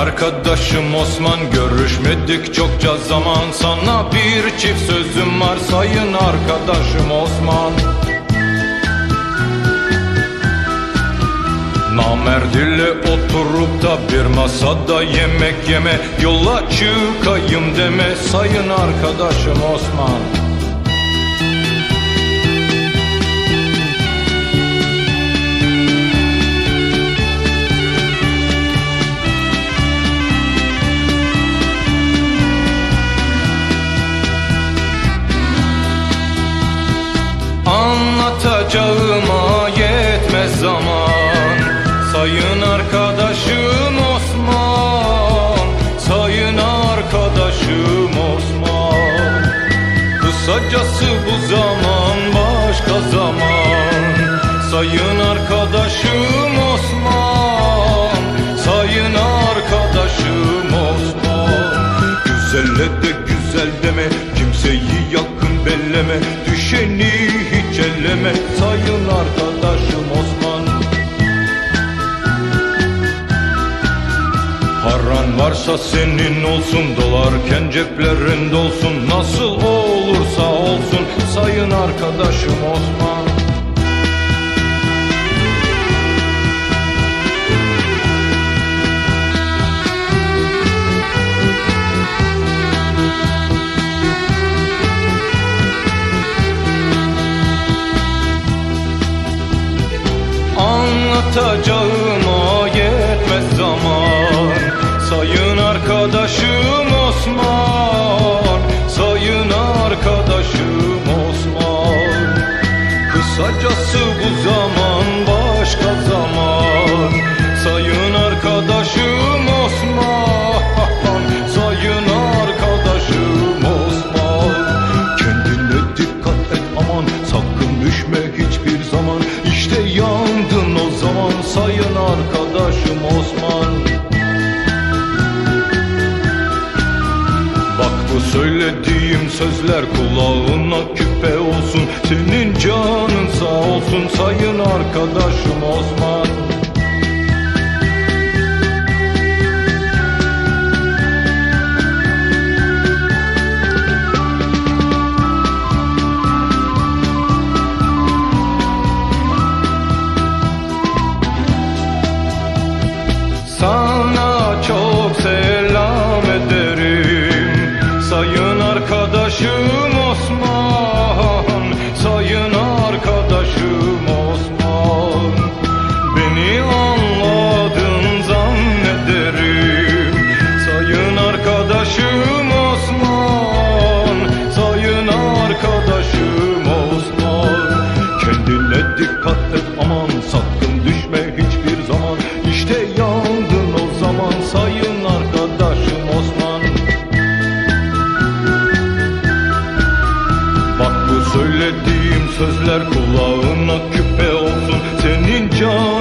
arkadaşım Osman Görüşmedik çokça zaman. Sana bir çift sözüm var sayın arkadaşım Osman. Namerd ile oturup da bir masada yemek yeme Yola çıkayım deme sayın arkadaşım Osman Anlatacağıma yetmez zaman. Sayın arkadaşım Osman Sayın arkadaşım Osman. Kısacası bu zaman başka zaman. Sayın arkadaşım Osman Sayın arkadaşım Osman. Güzelle de güzel deme yakın belleme Düşeni hiç elleme Sayın arkadaşım Osman. Paran varsa senin olsun Dolarken ceplerin dolsun Nasıl olursa olsun Sayın arkadaşım Osman Anlatacağıma söylediğim sözler kulağına küpe olsun. Senin canın sağ olsun. Sayın arkadaşım Osman söylediğim sözler kulağına küpe olsun. Senin canın